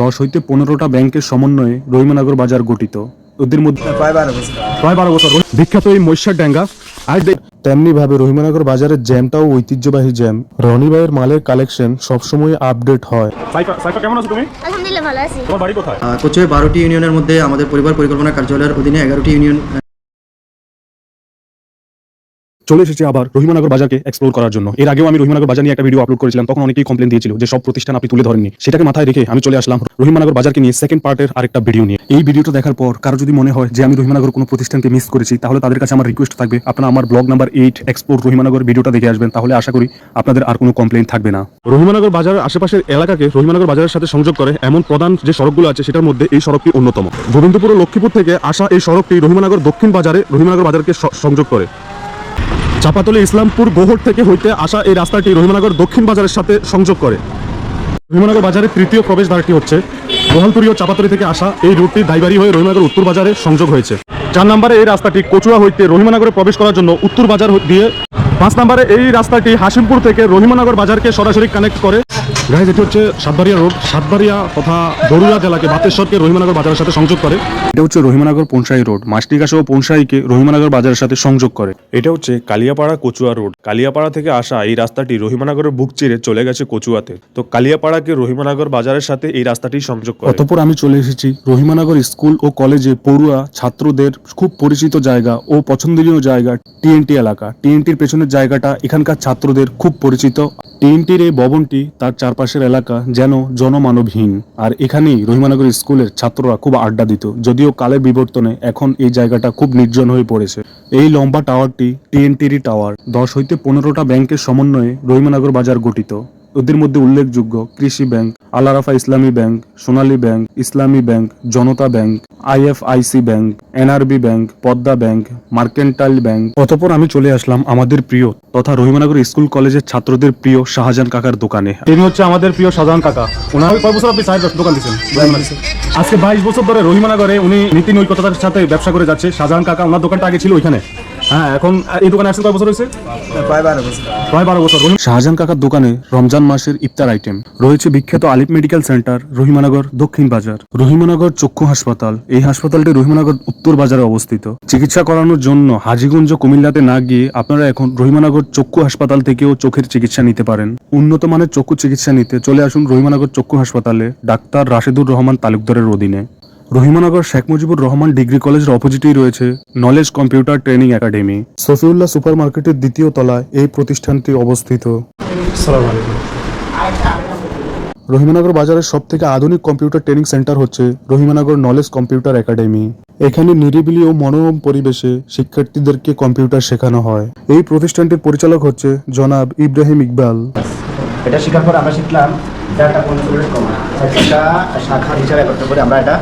দশ হইতে পনেরোটা ব্যাংকের সমন্বয়ে রহিমানগর বাজার গঠিত। ওদের মধ্যে প্রায় বারো বছর। প্রায় বারো বছর। বিখ্যাত এই মৈশার ড্যাঙ্গা আর তেমনি ভাবে রহিমানগর বাজারের জ্যামটাও ঐতিহ্যবাহী জ্যাম। রনি ভাইয়ের মালের কালেকশন সবসময় আপডেট হয়। কেমন আছো তুমি? আলহামদুলিল্লাহ ভালো আছি। তোমার বাড়ি কোথায়? কোচে বারোটি ইউনিয়নের মধ্যে আমাদের পরিবার পরিকল্পনা কার্যালয়ের অধীনে এগারোটি ইউনিয়ন চলে এসেছি আবার রহিমানগর বাজারকে এক্সপ্লোর করার জন্য। এর আগেও আমি রহিমানগর বাজার নিয়ে একটা ভিডিও আপলোড করেছিলাম, তখন অনেকেই কমপ্লেন দিয়েছিল যে সব প্রতিষ্ঠান আপনি তুলে ধরেননি। সেটাকে মাথায় রেখে আমি চলে আসলাম রহিমানগর বাজারকে নিয়ে সেকেন্ড পার্টের আরেকটা ভিডিও নিয়ে। এই ভিডিওটা দেখার পর কারও যদি মনে হয় যে আমি রহিমানগর কোনো প্রতিষ্ঠানকে মিস করেছি, তাহলে তাদের কাছে আমার রিকোয়েস্ট থাকবে, আপনারা আমার blog number eight explore Rahimanagar ভিডিওটা দেখে আসবেন। তাহলে আশা করি আপনাদের আর কোনো কমপ্লেন থাকবে না। রহিমানগর বাজারের আশেপাশের এলাকাকে রহিমানগর বাজারের সাথে সংযোগ করে এমন প্রধান যে সড়কগুলো আছে, সেটার মধ্যে এই সড়কটি অন্যতম। গোবিন্দপুর ও লক্ষ্মীপুর থেকে আসা এই সড়কটি রহিমানগর দক্ষিণ বাজারে রহিমানগর বাজারকে সংযোগ করে। চাপাতলি ইসলামপুর গোহর থেকে হইতে আসা এই রাস্তাটি রহিমানগর দক্ষিণ বাজারের সাথে সংযোগ করে। রহিমানগর বাজারের তৃতীয় প্রবেশদ্বারটি হচ্ছে। গোহালপুরি ও চাপাতলি থেকে আসা এই রুটটি দাইবাড়ি হয়ে রহিমানগর উত্তর বাজারে সংযোগ হয়েছে। চার নম্বরে এই রাস্তাটি কচুয়া হইতে রহিমানগরে প্রবেশ করার জন্য উত্তর বাজার দিয়ে পাঁচ নম্বরে এই রাস্তাটি হাসিমপুর থেকে রহিমানগর বাজারকে সরাসরি কানেক্ট করে গাইজ এটি হচ্ছে সাতবাড়িয়া রোড। সাতবাড়িয়া তথা বরুড়া জেলাকে বাতেশ্বরকে রহিমানগর বাজারের সাথে সংযোগ করে। এটা হচ্ছে রহিমানগর পনসাই রোড। মাস্টিকাশো ও পনসাইকে রহিমানগর বাজারের সাথে সংযোগ করে। এটা হচ্ছে কালিয়াপাড়া কচুয়া রোড। কালিয়াপাড়া থেকে আসা এই রাস্তাটি রহিমানগরের বুক চিরে চলে গেছে কচুয়াতে। তো কালিয়াপাড়াকে রহিমানগর বাজারের সাথে এই রাস্তাটি সংযোগ করে। অতঃপর আমি চলে এসেছি রহিমানগর স্কুল ও কলেজে পড়ুয়া ছাত্রদের খুব পরিচিত জায়গা ও পছন্দনীয় জায়গা টিএনটি এলাকা। টিএনটির পেছনের জায়গাটা এখানকার ছাত্রদের খুব পরিচিত। টিএনটির এই ভবনটি তার চারপাশের এলাকা যেন জনমানবহীন। আর এখানেই রহিমানগর স্কুলের ছাত্ররা খুব আড্ডা দিত। যদিও কালের বিবর্তনে এখন এই জায়গাটা খুব নির্জন হয়ে পড়েছে। এই লম্বা টাওয়ারটি টিএনটিরি টাওয়ার। দশ হইতে পনেরোটা ব্যাংকের সমন্বয়ে রহিমানগর বাজার গঠিত। ওদের মধ্যে উল্লেখযোগ্য Krishi bank Alarafah Islami bank, Sonali bank, Islami bank, Janata bank, IFIC bank, NRB bank, Padma bank, mercantile bank. অতপর আমি চলে আসলাম আমাদের প্রিয় তথা রহিমানগর স্কুল কলেজের ছাত্রদের প্রিয় শাহজাহান কাকার দোকানে। তিনি হচ্ছে আমাদের প্রিয় শাহজাহান কাকা। ওনার কয় বছর আপনি চায়ের দোকান দিচ্ছেন? আজকে বাইশ বছর ধরে রহিমানগরে উনি নীতি নৈকতার সাথে ব্যবসা করে যাচ্ছে। শাহজাহান কাকা, ওনার দোকানটা আগে ছিল ওইখানে। হ্যাঁ এখন এই দোকানে আসছেন কয় বছর হয়েছে? প্রায় বারো বছর। প্রায় বারো বছর। শাহজাহান কাকার দোকানে রমজান মাসের ইফতার আইটেম। রয়েছে বিখ্যাত আলিফ মেডিকেল সেন্টার রহিমানগর দক্ষিণ বাজার। রহিমানগর চক্ষু হাসপাতাল। এই হাসপাতালটি রহিমানগর উত্তর বাজারে অবস্থিত। চিকিৎসা করানোর জন্য হাজিগঞ্জ কুমিল্লাতে না গিয়ে আপনারা এখন রহিমানগর চক্ষু হাসপাতাল থেকেও চোখের চিকিৎসা নিতে পারেন। উন্নত মানের চক্ষু চিকিৎসা নিতে চলে আসুন রহিমানগর চক্ষু হাসপাতালে ডাক্তার রাশেদুর রহমান তালুকদারের অধীনে। রহিমানগর শেখ মুজিবুর রহমান ডিগ্রি কলেজের অপোজিটেই রয়েছে knowledge computer training academy. Safiullah super মার্কেটের দ্বিতীয় তলায় এই প্রতিষ্ঠানটি অবস্থিত। রহিমানগর বাজারের সব থেকে আধুনিক কম্পিউটার ট্রেনিং সেন্টার হচ্ছে রহিমানগর নলেজ কম্পিউটার একাডেমি। এখানে নিরিবিলি ও মনোরম পরিবেশে শিক্ষার্থীদেরকে কম্পিউটার শেখানো হয়। এই প্রতিষ্ঠানটির পরিচালক হচ্ছে জনাব ইব্রাহিম ইকবাল। এটা শেখার পর আমরা শিখলাম কমা। শাখা হিসাবে একত্র করে আমরা এটা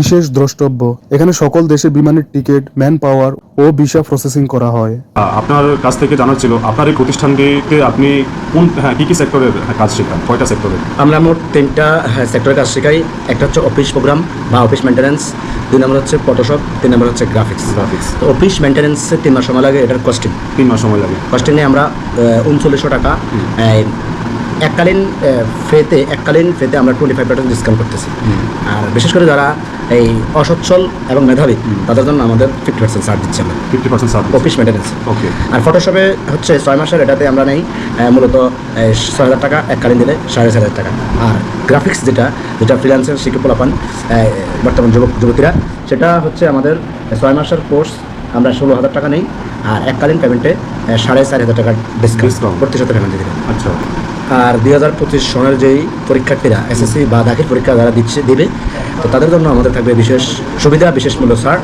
বিশেষ দ্রষ্টব্য এখানে সকল দেশে বিমানের টিকিট ম্যান পাওয়ার ও ভিসা প্রসেসিং করা হয়। আপনার কাছ থেকে জানার ছিল আপনার এই প্রতিষ্ঠানটিতে আপনি কোন হ্যাঁ কী কী সেক্টরের কাজ শেখান? কয়টা সেক্টরের আমরা মোট তিনটা সেক্টরের কাজ শেখাই। একটা হচ্ছে অফিস প্রোগ্রাম বা অফিস মেনটেন্যান্স দুই নম্বর হচ্ছে ফটোশপ তিন নম্বর হচ্ছে গ্রাফিক্স গ্রাফিক্স তো অফিস মেনটেন্যান্সে তিন মাস সময় লাগে এটার কস্টিং তিন মাস সময় লাগে। কস্টিংয়ে আমরা উনচল্লিশশো টাকা এককালীন ফেতে এককালীন ফেতে আমরা টোয়েন্টি ফাইভ পার্সেন্ট ডিসকাউন্ট করতেছি আর বিশেষ করে যারা এই অসচ্ছল এবং মেধাবী তাদের জন্য আমাদের ফিফটি পার্সেন্ট ছাড় দিচ্ছি আমরা। Fifty percent service office maintenance okay আর ফটোশপে হচ্ছে ছয় মাসের এটাতে আমরা নেই মূলত ছয় হাজার টাকা এককালীন দিলে সাড়ে চার হাজার টাকা। আর গ্রাফিক্স যেটা যেটা ফ্রিলান্সের শিক্ষক পোলাপান বর্তমান যুবক যুবতীরা সেটা হচ্ছে আমাদের ছয় মাসের কোর্স আমরা ষোলো হাজার টাকা নেই আর এককালীন পেমেন্টে সাড়ে চার হাজার টাকা ডিসকাউন্ট Discount। প্রতিশত পেমেন্ট দিয়ে আচ্ছা। আর দুই হাজার পঁচিশ সনের যেই পরীক্ষার্থীরা এসএসসি বা দাখিল পরীক্ষা যারা দিচ্ছে, দেবে, তো তাদের জন্য আমাদের থাকবে বিশেষ সুবিধা, বিশেষ মূল্য, স্যার।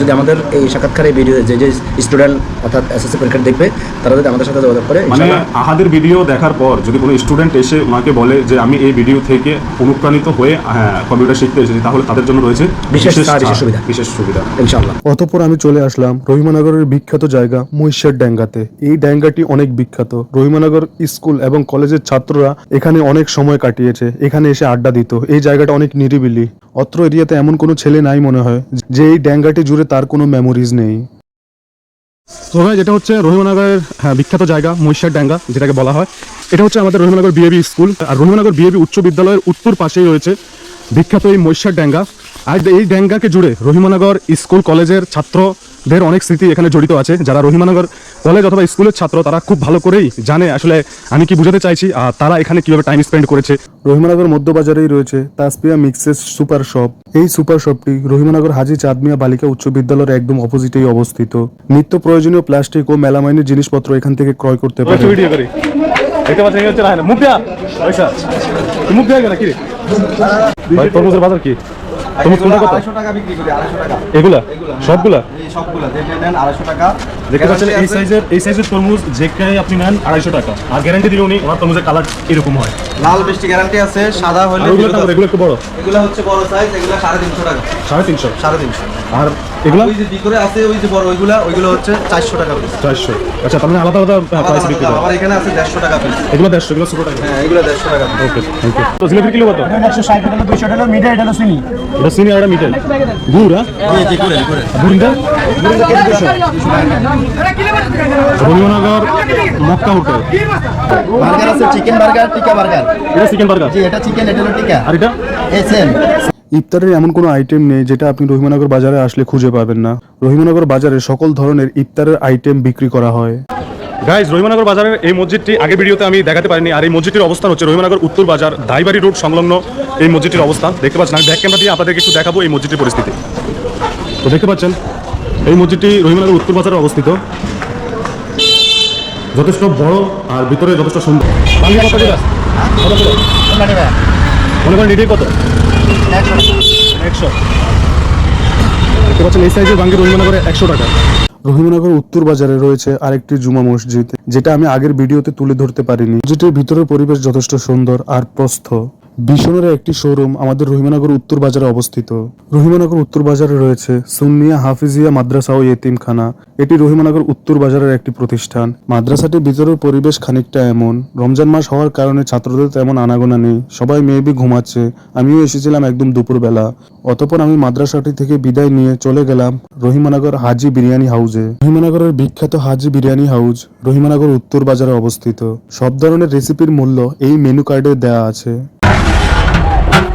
যদি আমাদের এই সাক্ষাৎকারে ভিডিও যে যে স্টুডেন্ট অর্থাৎ এসএসসি পরীক্ষা দেখবে তারা যদি আমাদের সাথে যোগাযোগ করে মানে আহাদের ভিডিও দেখার পর যদি কোনো স্টুডেন্ট এসে ওনাকে বলে যে আমি এই ভিডিও থেকে অনুপ্রাণিত হয়ে হ্যাঁ কম্পিউটার শিখতে এসেছি তাহলে তাদের জন্য রয়েছে বিশেষ সুবিধা। বিশেষ সুবিধা। ইনশাআল্লাহ। অতঃপর আমি চলে আসলাম রহিমানগরের বিখ্যাত জায়গা মহিষের ড্যাঙ্গাতে। এই ড্যাঙ্গাটি অনেক বিখ্যাত। রহিমানগর স্কুল এবং কলেজের ছাত্ররা এখানে অনেক সময় কাটিয়েছে। এখানে এসে আড্ডা দিত। এই জায়গাটা অনেক নিরিবিলি। অত্র এরিয়াতে এমন কোনো ছেলে নাই মনে হয় যে এই ড্যাঙ্গাটি জুড়ে তার কোনো মেমোরিজ নেই। তো ভাই যেটা হচ্ছে রহিমনগরের হ্যাঁ, বিখ্যাত জায়গা মহিষার ডাঙ্গা যেটাকে বলা হয়। এটা হচ্ছে আমাদের রহিমনগর বিএবি স্কুল। আর রহিমনগর বিএবি উচ্চ বিদ্যালয়ের উত্তর পাশেই রয়েছে বিখ্যাত এই মহিষার ডাঙ্গা আর এই ডাঙ্গাকে জুড়ে রহিমানগর স্কুল কলেজের ছাত্রদের অনেক স্মৃতি এখানে জড়িত আছে। যারা রহিমনগর কলেজ অথবা স্কুলের ছাত্র তারা খুব ভালো করেই জানে আসলে আমি কি বুঝাতে চাইছি আর তারা এখানে কীভাবে টাইম স্পেন্ড করেছে। রহিমনগর মধ্যবাজারেই রয়েছে তাসপিয়া মিক্সেস সুপার শপ। এই সুপার শপটি রহিমনগর হাজি চাঁদমিয়া বালিকা উচ্চ বিদ্যালয়ের একদম অপোজিটেই অবস্থিত। নিত্য প্রয়োজনীয় প্লাস্টিক ও মেলামাইনের জিনিসপত্র এখান থেকে ক্রয় করতে পারে দেখতে পাচ্ছেন হচ্ছে মুখ দেয়া পয়সা মুখ দেয়া কেন কি ভাই তরমুজের বাজার কি? তরমুজ কোনটা কত আড়াইশো টাকা বিক্রি করি আড়াইশো টাকা। এগুলা? সবগুলা? এই সবগুলা যেটা নেন আড়াইশো টাকা। দেখতে পাচ্ছেন এই সাইজের এই সাইজের তরমুজ যেখানে আপনি নেন আড়াইশো টাকা। আর গ্যারান্টি দিলে উনি ওনার তরমুজের কালার এরকম হয়। লাল বৃষ্টি গ্যারান্টি আছে সাদা হলে? এগুলো একটু বড়? এগুলো হচ্ছে বড় সাইজ এগুলো সাড়ে তিনশো টাকা। সাড়ে তিনশো? সাড়ে তিনশো। আর এগুলো? ওই যে ভিতরে আছে ওই যে বড় ওইগুলা ওইগুলো হচ্ছে চারশো টাকা পিস চারশো। আচ্ছা তার মানে আলাদা আলাদা প্রাইস বিক্রি করে আবার এখানে আছে দেড়শো টাকা পিস এগুলো দেড়শো এগুলো ছোটো টাকা। হ্যাঁ এগুলো দেড়শো টাকা ওকে থ্যাংক ইউ তো জিলাপির কিলো কত? একশো ষাট টাকা দুইশো টাকা মিডিয়া এটা হলো চিনি এটা সিনি আর এটা মিটেল গুড় হ্যাঁ? জি করে করে গুড়িটা গুড়িটা? কেজি দুশো রবীন্দ্রনগর মক্কা হোটেল। বার্গার আছে চিকেন বার্গার টিকা বার্গার। এটা চিকেন বার্গার? জি এটা চিকেন এটা টিকা। আর এটা? এই সেম ইফতারের এমন কোনো আইটেম নেই যেটা আপনি রহিমানগর বাজারে আসলে খুঁজে পাবেন না। রহিমানগর বাজারে সকল ধরনের ইফতারের আইটেম বিক্রি করা হয়। গাইজ রহিমানগর বাজারের এই মসজিদটি আগে ভিডিওতে আমি দেখাতে পারিনি আর এই মসজিদটির অবস্থান হচ্ছে রহিমানগর উত্তর বাজার দাইবাড়ি রোড সংলগ্ন এই মসজিদটির অবস্থান। দেখতে পাচ্ছেন আমি ব্যাক ক্যামেরা দিয়ে আপনাদেরকে একটু দেখাবো এই মসজিদটির পরিস্থিতি। তো দেখতে পাচ্ছেন এই মসজিদটি রহিমানগর উত্তর বাজারে অবস্থিত। যথেষ্ট বড় আর ভিতরে যথেষ্ট সুন্দর। বাংলা কত? একশো দেখতে পাচ্ছেন, এই সাইজের বাঙ্গি রহিমনগরে একশো টাকা। রহিমনগর উত্তর বাজারে রয়েছে আরেকটি জুমা মসজিদ, যেটা আমি আগের ভিডিওতে তুলে ধরতে পারিনি। যেটির ভিতরের পরিবেশ যথেষ্ট সুন্দর আর প্রস্থ। বিশনের একটি শোরুম আমাদের রহিমানগর উত্তর বাজারে অবস্থিত। রহিমানগর উত্তর বাজারে রয়েছে সুন্নিয়া হাফিজিয়া মাদ্রাসা ও এতিমখানা। এটি রহিমানগর উত্তর বাজারের একটি প্রতিষ্ঠান। মাদ্রাসাটির ভিতরের পরিবেশ খানিকটা এমন। রমজান মাস হওয়ার কারণে ছাত্রদের তেমন আনাগোনা নেই। সবাই মেয়েবি ঘুমাচ্ছে। আমিও এসেছিলাম একদম দুপুরবেলা। অতপর আমি মাদ্রাসাটি থেকে বিদায় নিয়ে চলে গেলাম রহিমানগর হাজি বিরিয়ানি হাউজে। রহিমানগরের বিখ্যাত হাজি বিরিয়ানি হাউজ রহিমানগর উত্তর বাজারে অবস্থিত। সব ধরনের রেসিপির মূল্য এই মেনু কার্ডে দেয়া আছে।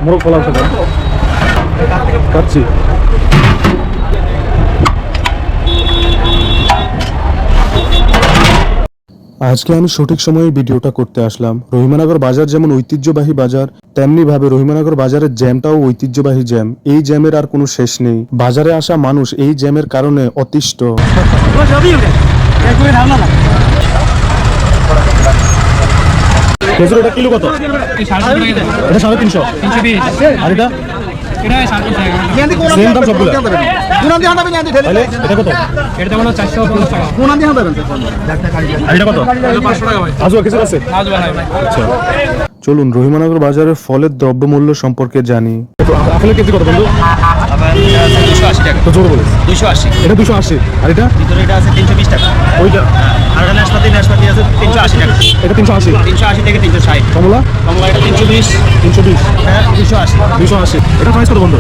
মোরগ পোলাও খাচ্ছি আজকে আমি সঠিক সময়ে ভিডিওটা করতে আসলাম। রহিমানগর বাজার যেমন ঐতিহ্যবাহী বাজার তেমনি ভাবে রহিমানগর বাজারের জ্যামটাও ঐতিহ্যবাহী জ্যাম। এই জ্যামের আর কোনো শেষ নেই। বাজারে আসা মানুষ এই জ্যামের কারণে অতিষ্ঠ। খেজুর এটা কিলো কত? এটা সাড়ে তিনশো। আর এটা? সেম দাম সবগুলো। তাহলে এটা কত? আর এটা কত? আজুয়া খেজুর আছে? আচ্ছা। চলুন রহিমানগর বাজারের ফলের দ্রব্যমূল্য সম্পর্কে জানি। আপেলের কেজি কত বন্ধু? দুশো আশি টাকা। তো জোর বলে দুশো আশি। এটা দুশো আশি। আর এটা? ভিতরে এটা আছে তিনশো বিশ টাকা। ওইটা? আর এটা নাশপাতি নাশপাতি আছে তিনশো আশি টাকা। এটা তিনশো আশি? তিনশো আশি থেকে তিনশো ষাট। কমলা? কমলা এটা তিনশো বিশ। তিনশো বিশ। হ্যাঁ দুশো আশি। দুশো আশি। এটা প্রাইস কত বন্ধু?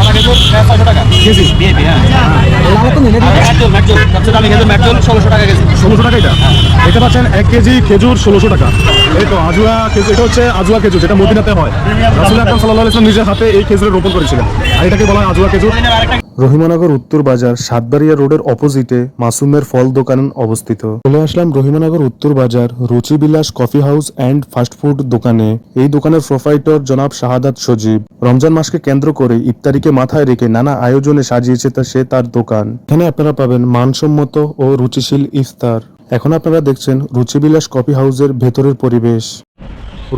আমার খেজুর ছশো টাকা। কেজি? বিএপি হ্যাঁ। সবচেয়ে দামি খেজুর ম্যাকজল ষোলোশো টাকা কেজি। ষোলোশো টাকা এটা? এটা পাচ্ছেন এক কেজি খেজুর ষোলোশো টাকা। এই তো আজুয়া খেজুর এটা হচ্ছে আজুয়া খেজুর যেটা মদিনাতে হয়। রাসুল আকরাম সাল্লাহ ইসলাম নিজের হাতে এই খেজুরের রোপণ করেছিলেন। আর এটাকে বলা হয় আজুয়া খেজুর। রহিমানগর উত্তর বাজার সাতবাড়িয়া রোডের অপোজিটে মাসুমের ফল দোকান অবস্থিত। চলে আসলাম রহিমানগর উত্তর বাজার, Ruchibilas coffee house and fast food দোকানে। এই দোকানের প্রোফাইটর জনাব শাহাদাত সজীব। রমজান মাসকে কেন্দ্র করে ইফতারিকে মাথায় রেখে নানা আয়োজনে সাজিয়েছে তা সে তার দোকান। এখানে আপনারা পাবেন মানসম্মত ও রুচিশীল ইফতার। এখন আপনারা দেখছেন রুচিবিলাস কফি হাউসের ভেতরের পরিবেশ।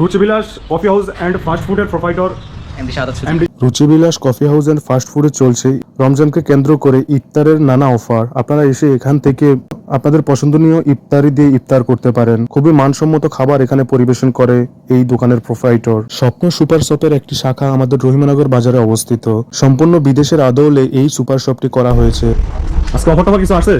Ruchibilas coffee house and fast ফুডের প্রোভাইডর এমডি সাদা Ruchibilas coffee house and fast ফুডে চলছে। রমজানকে কেন্দ্র করে ইফতারের নানা অফার। আপনারা এসে এখান থেকে আপনাদের পছন্দনীয় ইফতারি দিয়ে ইফতার করতে পারেন। খুবই মানসম্মত খাবার এখানে পরিবেশন করে এই দোকানের প্রোফাইটর স্বপ্ন সুপার শপের একটি শাখা আমাদের রহিমানগর বাজারে অবস্থিত। সম্পূর্ণ বিদেশের আদৌলে এই সুপার শপটি করা হয়েছে। আজকে অফার টফার কিছু আছে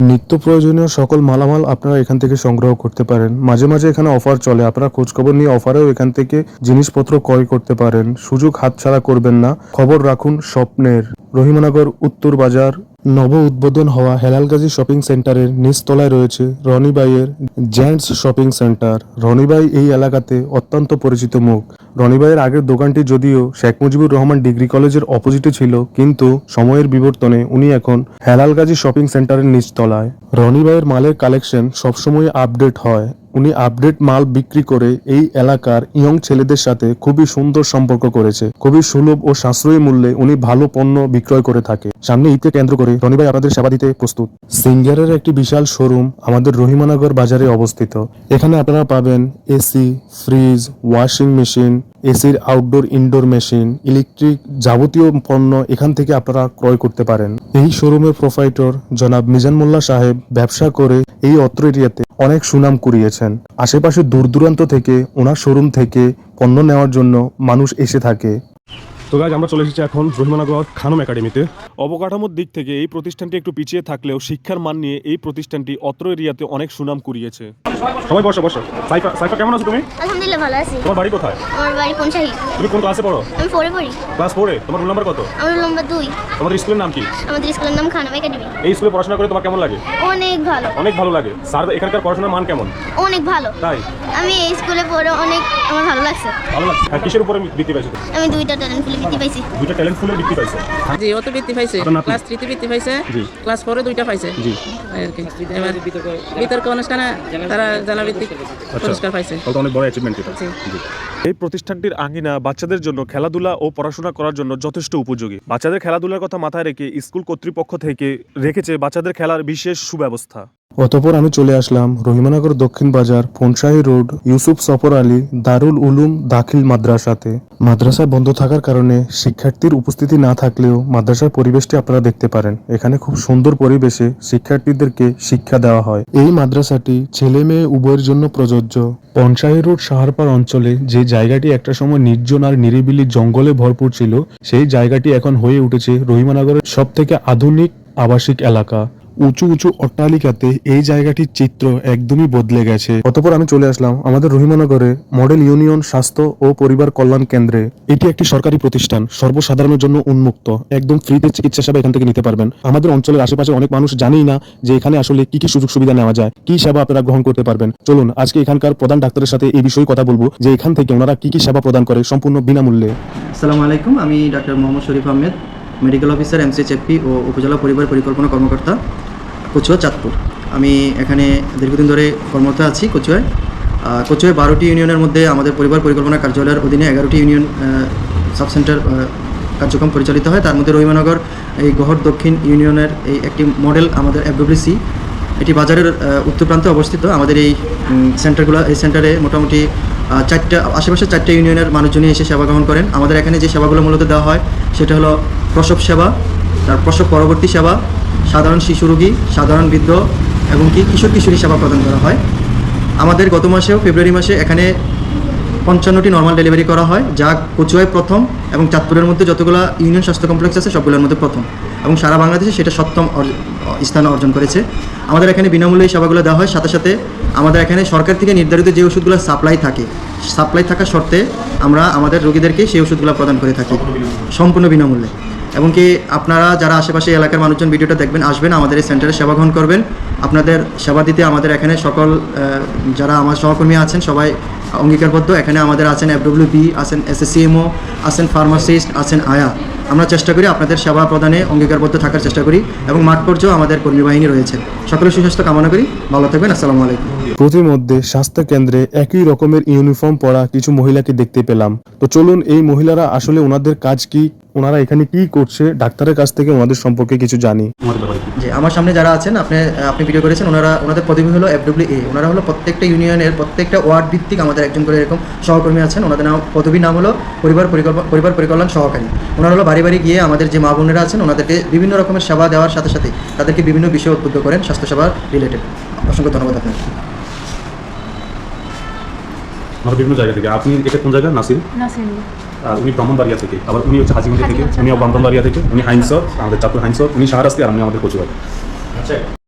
নিত্য প্রয়োজনীয় সকল মালামাল আপনারা এখান থেকে সংগ্রহ করতে পারেন। মাঝে মাঝে এখানে অফার চলে, আপনারা খোঁজখবর নিয়ে অফারেও এখান থেকে জিনিসপত্র ক্রয় করতে পারেন। সুযোগ হাতছাড়া করবেন না। খবর রাখুন স্বপ্নের। রহিমানগর উত্তর বাজার নব উদ্বোধন হওয়া হেলালগাজী শপিং সেন্টারের নিচতলায় রয়েছে রনিবাইয়ের জেন্টস শপিং সেন্টার। রনিবাই এই এলাকাতে অত্যন্ত পরিচিত মুখ। রনিবাইয়ের আগের দোকানটি যদিও শেখ মুজিবুর রহমান ডিগ্রি কলেজের অপোজিটে ছিল, কিন্তু সময়ের বিবর্তনে উনি এখন হেলালগাজী শপিং সেন্টারের নিচতলায়। রনিবাইয়ের মালের কালেকশন সবসময় আপডেট হয়। উনি আপডেট মাল বিক্রি করে এই এলাকার ইয়ং ছেলেদের সাথে খুবই সুন্দর সম্পর্ক করেছে। খুবই সুলভ ও সাশ্রয়ী মূল্যে উনি ভালো পণ্য বিক্রয় করে থাকে। সামনে ঈদকে কেন্দ্র করে রনিভাই আপনাদের সেবা দিতে প্রস্তুত। সিঙ্গারের একটি বিশাল শোরুম আমাদের রহিমানগর বাজারে অবস্থিত। এখানে আপনারা পাবেন এসি ফ্রিজ ওয়াশিং মেশিন এসির আউটডোর ইনডোর মেশিন ইলেকট্রিক যাবতীয় পণ্য এখান থেকে আপনারা ক্রয় করতে পারেন। এই শোরুমের প্রোফাইটর জনাব মিজান মোল্লা সাহেব ব্যবসা করে এই অত্র এরিয়াতে অনেক সুনাম কুড়িয়েছেন। আশেপাশে দূর দূরান্ত থেকে, ওনার শোরুম থেকে পণ্য নেওয়ার জন্য মানুষ এসে থাকে। তো গাছ আমরা চলে এসেছি এখন রহিমানগর খানম একাডেমিতে। অবকাঠামোর দিক থেকে এই প্রতিষ্ঠানটি একটু পিছিয়ে থাকলেও শিক্ষার মান নিয়ে এই প্রতিষ্ঠানটি অত্র এরিয়াতে অনেক সুনাম কুড়িয়েছে। সবাই বসো বসো। সাইফা সাইফা কেমন আছো তুমি? আলহামদুলিল্লাহ ভালো আছি। তোমার বাড়ি কোথায়? আমার বাড়ি কোন শাহী তুমি কোন ক্লাসে পড়ো? আমি ফোরে পড়ি। ক্লাস ফোরে তোমার রোল নাম্বার কত? আমার নম্বর দুই। তোমাদের স্কুলের নাম কি? আমাদের স্কুলের নাম খানাম একাডেমি। এই স্কুলে পড়াশোনা করে তোমার কেমন লাগে? অনেক ভালো। অনেক ভালো লাগে। স্যার এখানকার পড়াশোনার মান কেমন? অনেক ভালো। তাই? আমি এই স্কুলে পড়ে অনেক আমার ভালো লাগছে। ভালো লাগছে। আর কিসের উপরে বৃত্তি পাইছো তুমি? আমি দুইটা ট্যালেন্ট ফুলে বৃত্তি পাইছি। দুইটা ট্যালেন্ট ফুলের বৃত্তি পাইছো? জি ও তো বৃত্তি পাইছে? ক্লাস থ্রিতে বৃত্তি পাইছে। জি। ক্লাস ফোরে দুইটা পাইছে। জি। আর কি। এবার বিতর্ক অনুষ্ঠানে তারা জানাভিত্তিক পুরস্কার পাইছে। অনেক বড় অ্যাচিভমেন্ট এটা। জি। জি। এই প্রতিষ্ঠানটির আঙ্গিনা বাচ্চাদের জন্য খেলাধুলা ও পড়াশোনা করার জন্য যথেষ্ট উপযোগী। বাচ্চাদের খেলাধুলার কথা মাথায় রেখে স্কুল কর্তৃপক্ষ থেকে রেখেছে বাচ্চাদের খেলার বিশেষ সুব্যবস্থা। অতপর আমি চলে আসলাম রহিমানগর দক্ষিণ বাজার পনশাহী রোড, ইউসুফ সফর আলী, দারুল উলুম দাখিল মাদ্রাসাতে। মাদ্রাসা বন্ধ থাকার কারণে শিক্ষার্থীর উপস্থিতি না থাকলেও মাদ্রাসার পরিবেশটি আপনারা দেখতে পারেন। এখানে খুব সুন্দর পরিবেশে শিক্ষার্থীদেরকে শিক্ষা দেওয়া হয়। এই মাদ্রাসাটি ছেলে মেয়ে উভয়ের জন্য প্রযোজ্য। পনশাহী রোড সাহারপাড় অঞ্চলে যে জায়গাটি একটা সময় নির্জন আর নিরিবিলি জঙ্গলে ভরপুর ছিল, সেই জায়গাটি এখন হয়ে উঠেছে রহিমানগরের সব থেকে আধুনিক আবাসিক এলাকা। উঁচু উঁচু অট্টালিকাতে এই জায়গাটির চিত্র একদমই বদলে গেছে। অতপর আমি চলে আসলাম আমাদের রহিমানগরে মডেল ইউনিয়ন স্বাস্থ্য ও পরিবার কল্যাণ কেন্দ্রে। এটি একটি সরকারি প্রতিষ্ঠান, সর্বসাধারণের জন্য উন্মুক্ত। একদম ফ্রিতে চিকিৎসা সেবা এখান থেকে নিতে পারবেন। আমাদের অঞ্চলের আশেপাশে অনেক মানুষ জানেই না যে এখানে আসলে কি কি সুযোগ সুবিধা নেওয়া যায়, কি সেবা আপনারা গ্রহণ করতে পারবেন। চলুন, আজকে এখানকার প্রধান ডাক্তারের সাথে এই বিষয়ে কথা বলব যে এখান থেকে ওনারা কি কি সেবা প্রদান করে সম্পূর্ণ বিনামূল্যে। আসসালামু আলাইকুম, আমি doctor Mohammad Sharif Ahmed. Medical officer MCHFP ও উপজেলা পরিবার পরিকল্পনা কর্মকর্তা কচুয়া, চাঁদপুর। আমি এখানে দীর্ঘদিন ধরে কর্মরত আছি কচুয়ায়। কচুয়ায় বারোটি ইউনিয়নের মধ্যে আমাদের পরিবার পরিকল্পনা কার্যালয়ের অধীনে এগারোটি ইউনিয়ন সাব সেন্টার কার্যক্রম পরিচালিত হয়। তার মধ্যে রহিমানগর, এই গহর দক্ষিণ ইউনিয়নের এই একটি মডেল আমাদের এফডব্লিউসি এটি বাজারের উত্তর প্রান্তে অবস্থিত। আমাদের এই সেন্টারগুলো, এই সেন্টারে মোটামুটি চারটা, আশেপাশে চারটে ইউনিয়নের মানুষজনই এসে সেবা গ্রহণ করেন। আমাদের এখানে যে সেবাগুলো মূলত দেওয়া হয়, সেটা হলো প্রসব সেবা, তার প্রসব পরবর্তী সেবা, সাধারণ শিশু রোগী, সাধারণ বৃদ্ধ এবং কি কিশোর কিশোরী সেবা প্রদান করা হয়। আমাদের গত মাসেও ফেব্রুয়ারি মাসে এখানে পঞ্চান্নটি নর্মাল ডেলিভারি করা হয়, যা কচুয়ায় প্রথম এবং চাঁদপুরের মধ্যে যতগুলো ইউনিয়ন স্বাস্থ্য কমপ্লেক্স আছে, সবগুলোর মধ্যে প্রথম এবং সারা বাংলাদেশে সেটা সপ্তম স্থান অর্জন করেছে। আমাদের এখানে বিনামূল্যে এই সেবাগুলো দেওয়া হয়, সাথে সাথে আমাদের এখানে সরকার থেকে নির্ধারিত যে ওষুধগুলো সাপ্লাই থাকে সাপ্লাই থাকা শর্তে আমরা আমাদের রোগীদেরকে সেই ওষুধগুলো প্রদান করে থাকি, সম্পূর্ণ বিনামূল্যে। এবং কি আপনারা যারা আশেপাশে এলাকার মানুষজন ভিডিওটা দেখবেন, আসবেন, আমাদের এই সেন্টারে সেবা গ্রহণ করবেন। আপনাদের সেবা দিতে আমাদের এখানে সকল যারা আমার সহকর্মী আছেন, সবাই অঙ্গীকারবদ্ধ। এখানে আমাদের আছেন এফডব্লিউ বি, আছেন এসএসসিএমও, আছেন ফার্মাসিস্ট, আছেন আয়া। আমরা চেষ্টা করি আপনাদের সেবা প্রদানে অঙ্গীকারবদ্ধ থাকার চেষ্টা করি এবং মাঠ পর্যায়েও আমাদের কর্মী বাহিনী রয়েছে। সকলের সুস্বাস্থ্য কামনা করি। ভালো থাকবেন। আসসালামু আলাইকুম। প্রতিমধ্যে স্বাস্থ্য কেন্দ্রে একই রকমের ইউনিফর্ম পরা কিছু মহিলাকে দেখতে পেলাম। তো চলুন এই মহিলারা আসলে ওনাদের কাজ কি? ওনারা এখানে কি করছে? ডাক্তারের কাছ থেকে ওনাদের সম্পর্কে কিছু জানি? যে আমার সামনে যারা আছেন আপনি আপনি ভিডিও করেছেন ওনারা ওনাদের পদবি হলো এফডব্লিউ এ ওনারা হলো প্রত্যেকটা ইউনিয়নের প্রত্যেকটা ওয়ার্ড ভিত্তিক আমাদের একজন করে এরকম সহকর্মী আছেন। ওনাদের নাম পদবী নাম হলো পরিবার পরিকল্পনা পরিবার পরিকল্যাণ সহকারী। ওনারা হলো বাড়ি বাড়ি গিয়ে আমাদের যে মা বোনেরা আছেন ওনাদেরকে বিভিন্ন রকমের সেবা দেওয়ার সাথে সাথে তাদেরকে বিভিন্ন বিষয়ে উদ্বুদ্ধ করেন স্বাস্থ্যসেবা রিলেটেড অসংখ্য ধন্যবাদ আপনাকে। আমরা বিভিন্ন জায়গা থেকে আপনি এটা কোন জায়গা? নাসির? আর উনি ব্রাহ্মণবাড়িয়া থেকে আবার উনি হচ্ছে হাজিগঞ্জ থেকে উনি ব্রাহ্মণবাড়িয়া থেকে উনি হাইন্স আমাদের চাঁদপুর হাইন্স উনি শাহরাস্তি আর আমি আমাদের কচুয়ার